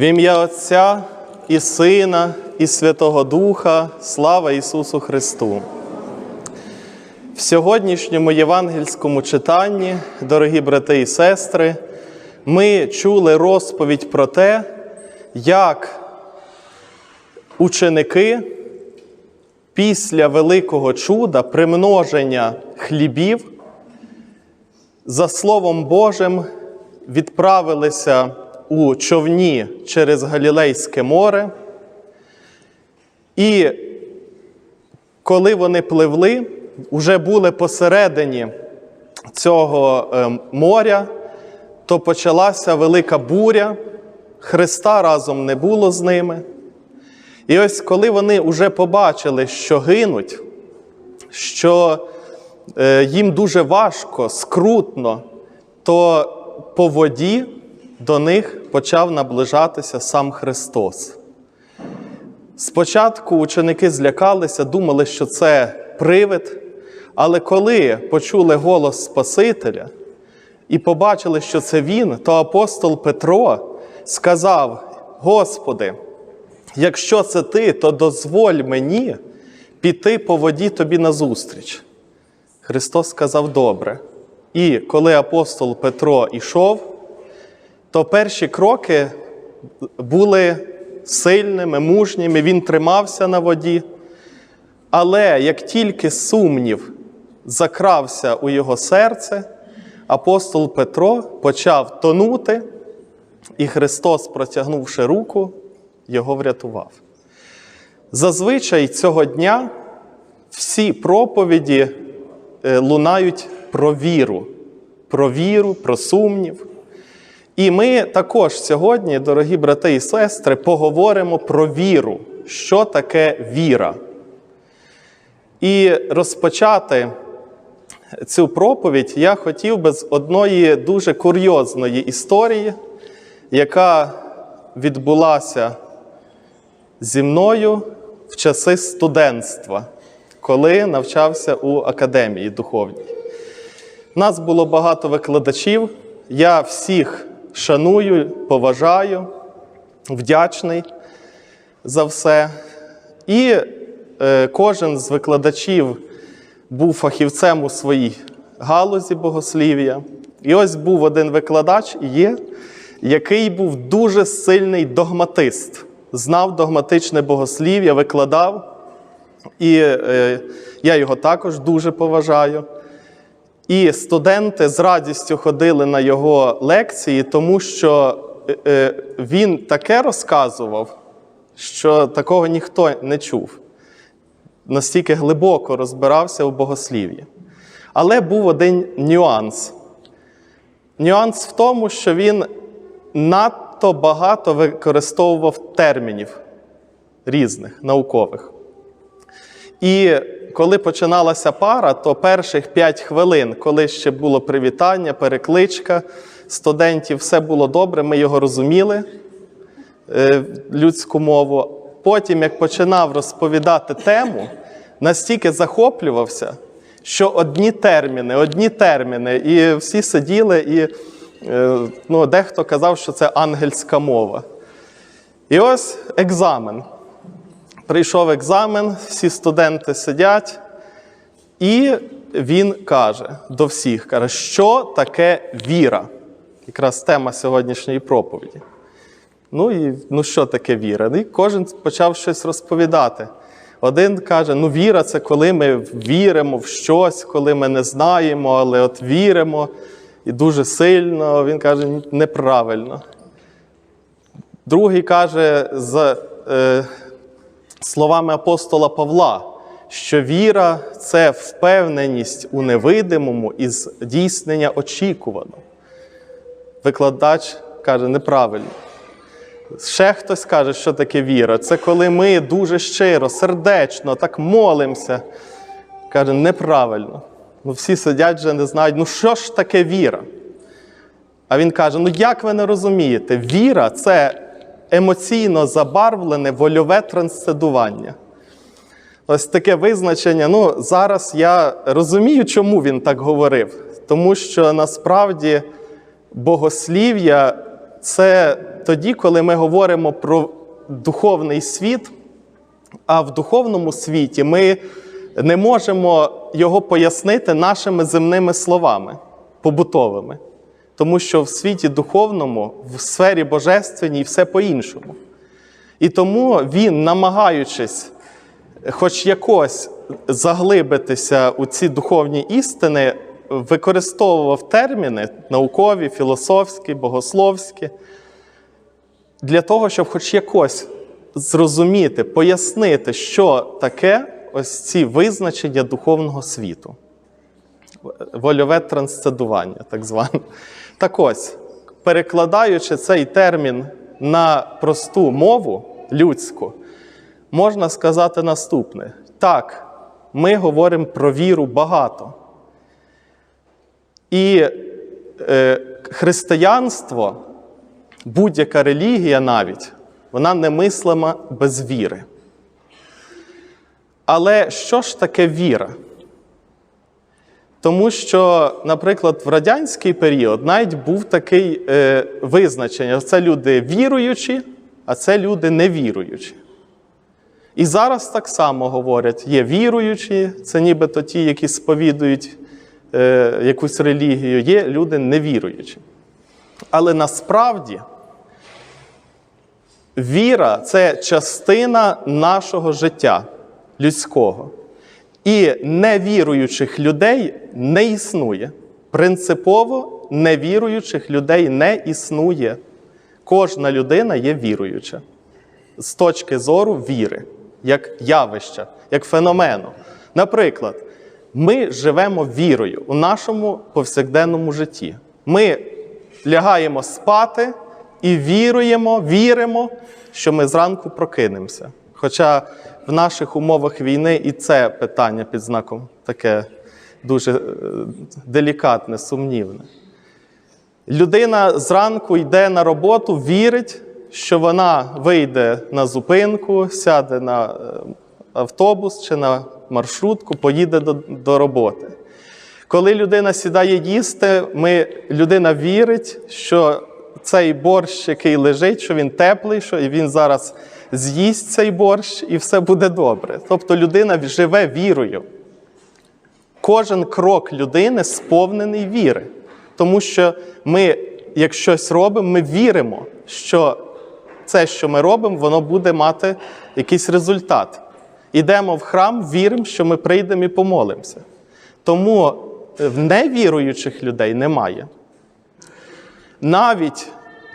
В ім'я Отця і Сина, і Святого Духа, слава Ісусу Христу. В сьогоднішньому євангельському читанні, дорогі брати і сестри, ми чули розповідь про те, як ученики після великого чуда примноження хлібів за Словом Божим відправилися у човні через Галілейське море. І коли вони пливли, вже були посередині цього е, моря, то почалася велика буря, Христа разом не було з ними. І ось коли вони вже побачили, що гинуть, що е, їм дуже важко, скрутно, то по воді до них почав наближатися сам Христос. Спочатку ученики злякалися, думали, що це привид, але коли почули голос Спасителя і побачили, що це Він, то апостол Петро сказав: Господи, якщо це ти, то дозволь мені піти по воді тобі назустріч. Христос сказав добре. І коли апостол Петро ішов, то перші кроки були сильними, мужніми, він тримався на воді. Але як тільки сумнів закрався у його серце, апостол Петро почав тонути, і Христос, протягнувши руку, його врятував. Зазвичай цього дня всі проповіді е, лунають про віру, про віру, про сумнів. І ми також сьогодні, дорогі брати і сестри, поговоримо про віру, що таке віра. І розпочати цю проповідь я хотів би з одної дуже курйозної історії, яка відбулася зі мною в часи студентства, коли навчався у академії духовній. Нас було багато викладачів. Я всіх шаную, поважаю, вдячний за все. І е, кожен з викладачів був фахівцем у своїй галузі богослів'я. І ось був один викладач є, який був дуже сильний догматист, знав догматичне богослів'я, викладав. І е, я його також дуже поважаю. І студенти з радістю ходили на його лекції, тому що е, він таке розказував, що такого ніхто не чув. Настільки глибоко розбирався у богослів'ї. Але був один нюанс. Нюанс в тому, що він надто багато використовував термінів різних наукових. І коли починалася пара, то перших 5 хвилин, коли ще було привітання, перекличка студентів, все було добре, ми його розуміли, е, людську мову. Потім, як починав розповідати тему, настільки захоплювався, що одні терміни, одні терміни, і всі сиділи, і е, ну, дехто казав, що це ангельська мова. І ось екзамен. Прийшов екзамен, всі студенти сидять, і він каже до всіх: каже, що таке віра? Якраз тема сьогоднішньої проповіді. Ну і ну що таке віра? І кожен почав щось розповідати. Один каже: ну, віра це коли ми віримо в щось, коли ми не знаємо, але от віримо і дуже сильно. Він каже, неправильно. Другий каже, з е, словами апостола Павла, що віра це впевненість у невидимому і здійснення очікуваного. Викладач каже, неправильно. Ще хтось каже, що таке віра. Це коли ми дуже щиро, сердечно, так молимося. Каже, неправильно. Ну, всі сидять вже не знають, ну що ж таке віра? А він каже: ну як ви не розумієте, віра це емоційно забарвлене вольове трансцедування. Ось таке визначення. Ну, зараз я розумію, чому він так говорив. Тому що насправді богослів'я це тоді, коли ми говоримо про духовний світ, а в духовному світі ми не можемо його пояснити нашими земними словами, побутовими. Тому що в світі духовному, в сфері божественній все по-іншому. І тому він, намагаючись хоч якось заглибитися у ці духовні істини, використовував терміни наукові, філософські, богословські, для того, щоб хоч якось зрозуміти, пояснити, що таке ось ці визначення духовного світу. Вольове трансцендування, так зване. Так ось, перекладаючи цей термін на просту мову людську, можна сказати наступне: так, ми говоримо про віру багато. І е, християнство, будь-яка релігія навіть, вона немислима без віри. Але що ж таке віра? Тому що, наприклад, в радянський період навіть був такий е, визначення: це люди віруючі, а це люди невіруючі. І зараз так само говорять: є віруючі, це нібито ті, які сповідують е, якусь релігію, є люди невіруючі. Але насправді віра це частина нашого життя людського. І невіруючих людей не існує. Принципово невіруючих людей не існує. Кожна людина є віруюча з точки зору віри, як явища, як феномену. Наприклад, ми живемо вірою у нашому повсякденному житті. Ми лягаємо спати і віруємо, віримо, що ми зранку прокинемося. Хоча в наших умовах війни і це питання під знаком таке дуже е, делікатне, сумнівне. Людина зранку йде на роботу, вірить, що вона вийде на зупинку, сяде на е, автобус чи на маршрутку, поїде до, до роботи. Коли людина сідає їсти, ми, людина вірить, що цей борщ, який лежить, що він теплий, що він зараз з'їсть цей борщ і все буде добре. Тобто людина живе вірою. Кожен крок людини сповнений віри. Тому що ми, як щось робимо, ми віримо, що це, що ми робимо, воно буде мати якийсь результат. Ідемо в храм, віримо, що ми прийдемо і помолимося. Тому в невіруючих людей немає. Навіть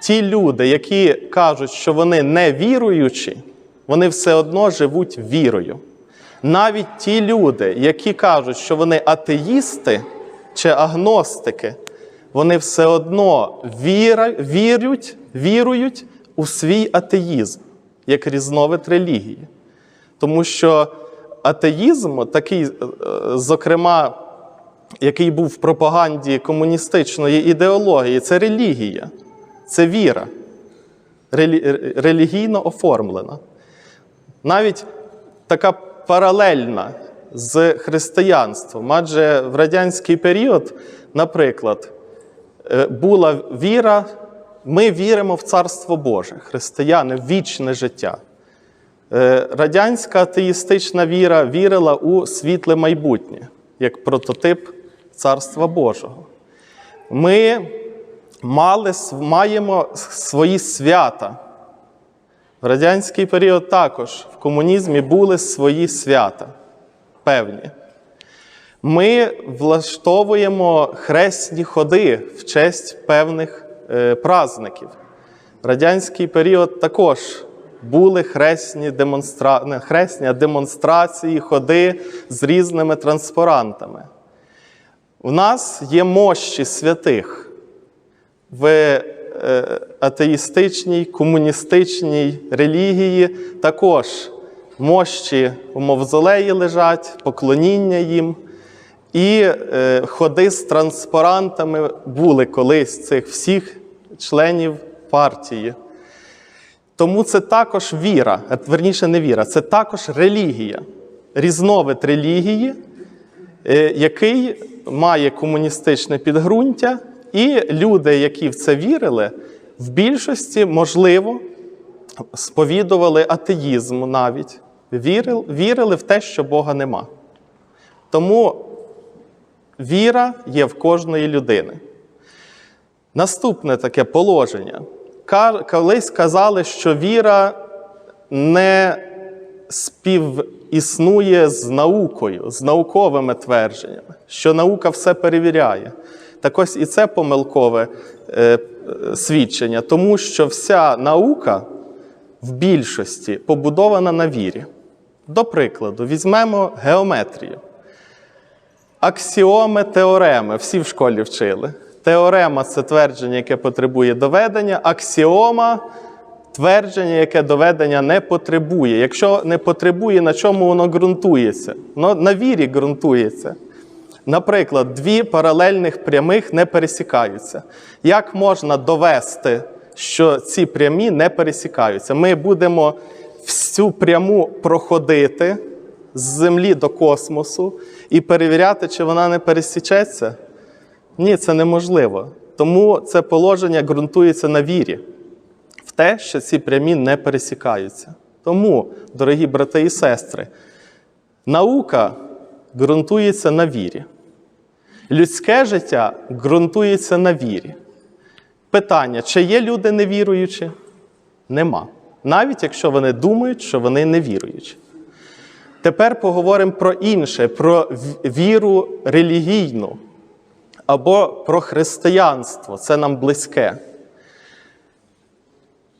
ті люди, які кажуть, що вони не віруючі, вони все одно живуть вірою. Навіть ті люди, які кажуть, що вони атеїсти чи агностики, вони все одно віра, вірять, вірують у свій атеїзм як різновид релігії. Тому що атеїзм, такий, е, зокрема, який був в пропаганді комуністичної ідеології, це релігія, це віра, релі- релігійно оформлена. Навіть така паралельна з християнством. Адже в радянський період, наприклад, е, була віра, ми віримо в Царство Боже, християни, в вічне життя. Е, Радянська атеїстична віра вірила у світле майбутнє, як прототип Царства Божого. Ми мали, маємо свої свята. В радянський період також в комунізмі були свої свята певні. Ми влаштовуємо хресні ходи в честь певних е, праздників. В радянський період також були хресні, демонстра... не хресні, а демонстрації, ходи з різними транспарантами. У нас є мощі святих в е, атеїстичній, комуністичній релігії також мощі у мавзолеї лежать, поклоніння їм. І е, ходи з транспарантами були колись цих всіх членів партії. Тому це також віра, верніше не віра, це також релігія, різновид релігії, е, який має комуністичне підґрунтя, і люди, які в це вірили, В більшості, можливо, сповідували атеїзм навіть, вірили, вірили в те, що Бога нема. Тому віра є в кожної людини. Наступне таке положення. Колись казали, що віра не співіснує з наукою, з науковими твердженнями, що наука все перевіряє. Так ось і це помилкове е, е, свідчення, тому що вся наука в більшості побудована на вірі. До прикладу, візьмемо геометрію. Аксіоми, теореми, всі в школі вчили. Теорема це твердження, яке потребує доведення, аксіома твердження, яке доведення не потребує. Якщо не потребує, на чому воно ґрунтується? Воно на вірі ґрунтується. Наприклад, дві паралельних прямих не пересікаються. Як можна довести, що ці прямі не пересікаються? Ми будемо всю пряму проходити з Землі до космосу і перевіряти, чи вона не пересічеться? Ні, це неможливо. Тому це положення ґрунтується на вірі, в те, що ці прямі не пересікаються. Тому, дорогі брати і сестри, наука ґрунтується на вірі. Людське життя ґрунтується на вірі. Питання: чи є люди невіруючі? Нема. Навіть якщо вони думають, що вони невіруючі. Тепер поговоримо про інше, про віру релігійну або про християнство. Це нам близьке.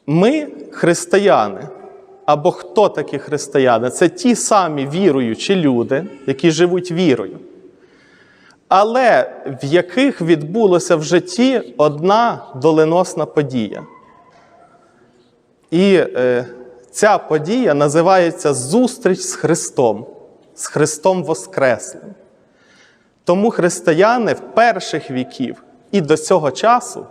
Ми християни, або хто такі християни? Це ті самі віруючі люди, які живуть вірою, але в яких відбулося в житті одна доленосна подія. І е, ця подія називається Зустріч з Христом, з Христом Воскреслим. Тому християни в перших віків і до цього часу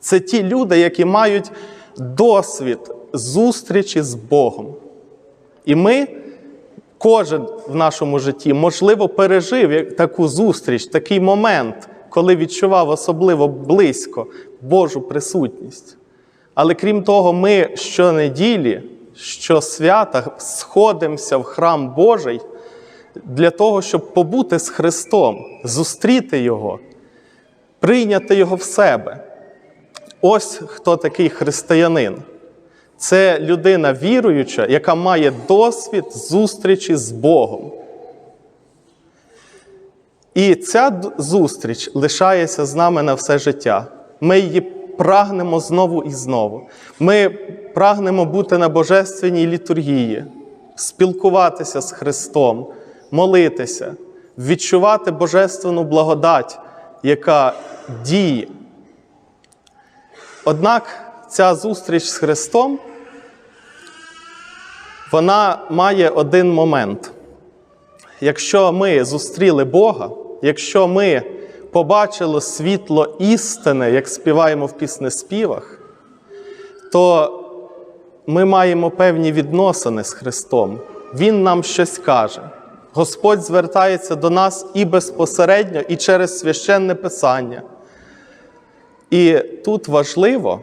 це ті люди, які мають досвід зустрічі з Богом. І ми, кожен в нашому житті, можливо, пережив таку зустріч, такий момент, коли відчував особливо близько Божу присутність. Але крім того, ми щонеділі, щосвята сходимося в храм Божий для того, щоб побути з Христом, зустріти Його, прийняти Його в себе. Ось хто такий християнин. Це людина віруюча, яка має досвід зустрічі з Богом. І ця зустріч лишається з нами на все життя. Ми її прагнемо знову і знову. Ми прагнемо бути на божественній літургії, спілкуватися з Христом, молитися, відчувати божественну благодать, яка діє. Однак ця зустріч з Христом вона має один момент. Якщо ми зустріли Бога, якщо ми побачили світло істини, як співаємо в піснеспівах, то ми маємо певні відносини з Христом. Він нам щось каже. Господь звертається до нас і безпосередньо, і через священне Писання. І тут важливо,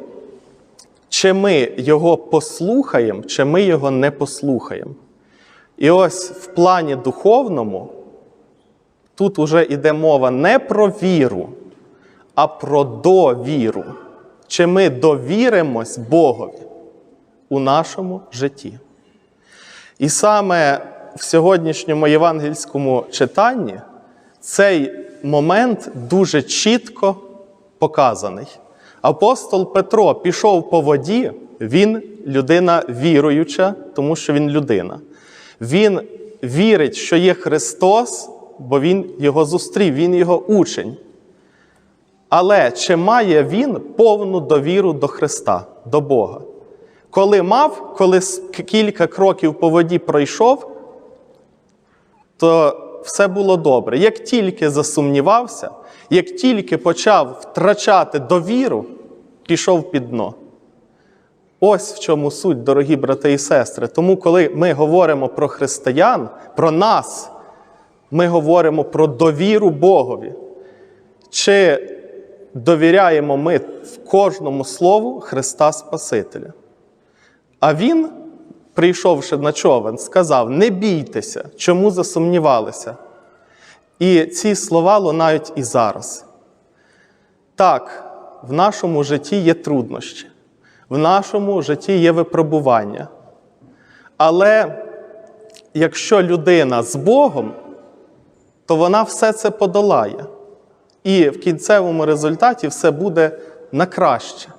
чи ми його послухаємо, чи ми його не послухаємо. І ось в плані духовному тут уже йде мова не про віру, а про довіру. Чи ми довіримось Богові у нашому житті. І саме в сьогоднішньому євангельському читанні цей момент дуже чітко показаний. Апостол Петро пішов по воді, він людина віруюча, тому що він людина. Він вірить, що є Христос, бо Він його зустрів, Він його учень. Але чи має він повну довіру до Христа, до Бога? Коли мав, коли кілька кроків по воді пройшов, то все було добре. Як тільки засумнівався, як тільки почав втрачати довіру, пішов під дно. Ось в чому суть, дорогі брати і сестри. Тому, коли ми говоримо про християн, про нас, ми говоримо про довіру Богові. Чи довіряємо ми в кожному слову Христа Спасителя. А Він, прийшовши на човен, сказав: Не бійтеся, чому засумнівалися. І ці слова лунають і зараз. Так, в нашому житті є труднощі, в нашому житті є випробування. Але якщо людина з Богом, то вона все це подолає. І в кінцевому результаті все буде на краще.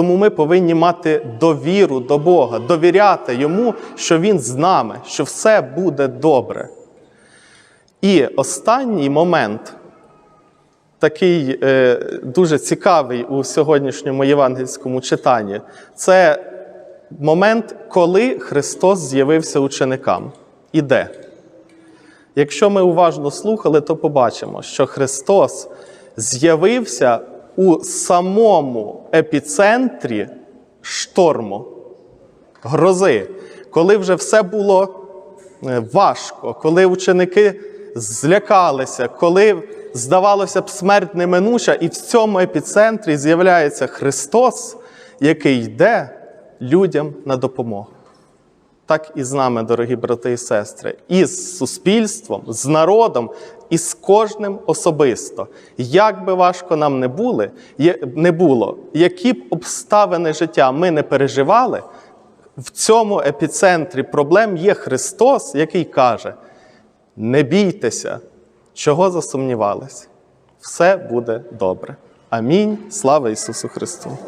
Тому ми повинні мати довіру до Бога, довіряти Йому, що Він з нами, що все буде добре. І останній момент, такий е, дуже цікавий у сьогоднішньому євангельському читанні, це момент, коли Христос з'явився ученикам. І де? Якщо ми уважно слухали, то побачимо, що Христос з'явився у самому епіцентрі шторму, грози, коли вже все було е, важко, коли ученики злякалися, коли, здавалося б, смерть неминуча, і в цьому епіцентрі з'являється Христос, який йде людям на допомогу. Так і з нами, дорогі брати і сестри, і з суспільством, з народом, і з кожним особисто. Як би важко нам не, були, не було, які б обставини життя ми не переживали, в цьому епіцентрі проблем є Христос, який каже: не бійтеся, чого засумнівались. Все буде добре. Амінь. Слава Ісусу Христу!